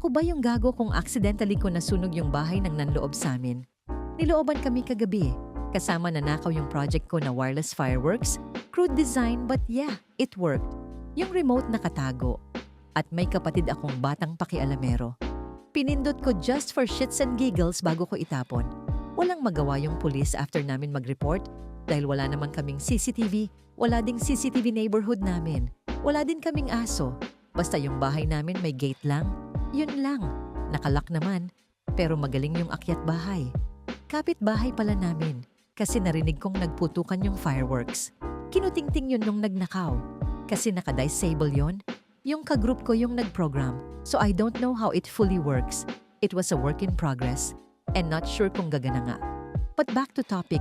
Ako ba yung gago kung accidentally ko nasunog yung bahay ng nanloob sa amin? Nilooban kami kagabi. Kasama na nakaw yung project ko na wireless fireworks. Crude design but yeah, it worked. Yung remote nakatago. At may kapatid akong batang pakialamero. Pinindot ko just for shits and giggles bago ko itapon. Walang magawa yung police after namin mag-report dahil wala naman kaming CCTV, wala ding CCTV neighborhood namin. Wala din kaming aso. Basta yung bahay namin may gate lang. Yun lang. Nakalak naman. Pero magaling yung akyat bahay. Kapit bahay pala namin kasi narinig kong nagputukan yung fireworks. Kinutingting yun nung nagnakaw. Kasi naka-disable yon. Yung kagroup ko yung nag-program, so I don't know how it fully works. It was a work in progress, and not sure kung gagana nga. But back to topic,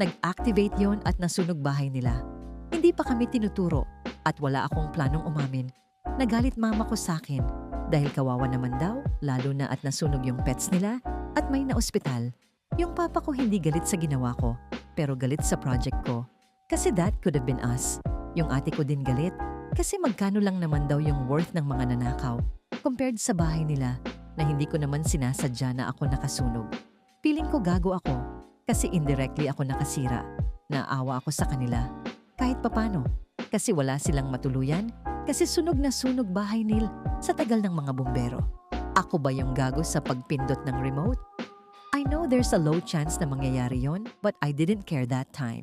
nag-activate yon at nasunog bahay nila. Hindi pa kami tinuturo, at wala akong planong umamin. Nagalit mama ko sa akin, dahil kawawa naman daw, lalo na at nasunog yung pets nila, at may na-ospital. Yung papa ko hindi galit sa ginawa ko, pero galit sa project ko. Kasi that could have been us. Yung ate ko din galit, kasi magkano lang naman daw yung worth ng mga nanakaw compared sa bahay nila na hindi ko naman sinasadya na ako nakasunog. Piling ko gago ako kasi indirectly ako nakasira. Naawa ako sa kanila. Kahit papano. Kasi wala silang matuluyan. Kasi sunog na sunog bahay nil sa tagal ng mga bumbero. Ako ba yung gago sa pagpindot ng remote? I know there's a low chance na mangyayari yon, but I didn't care that time.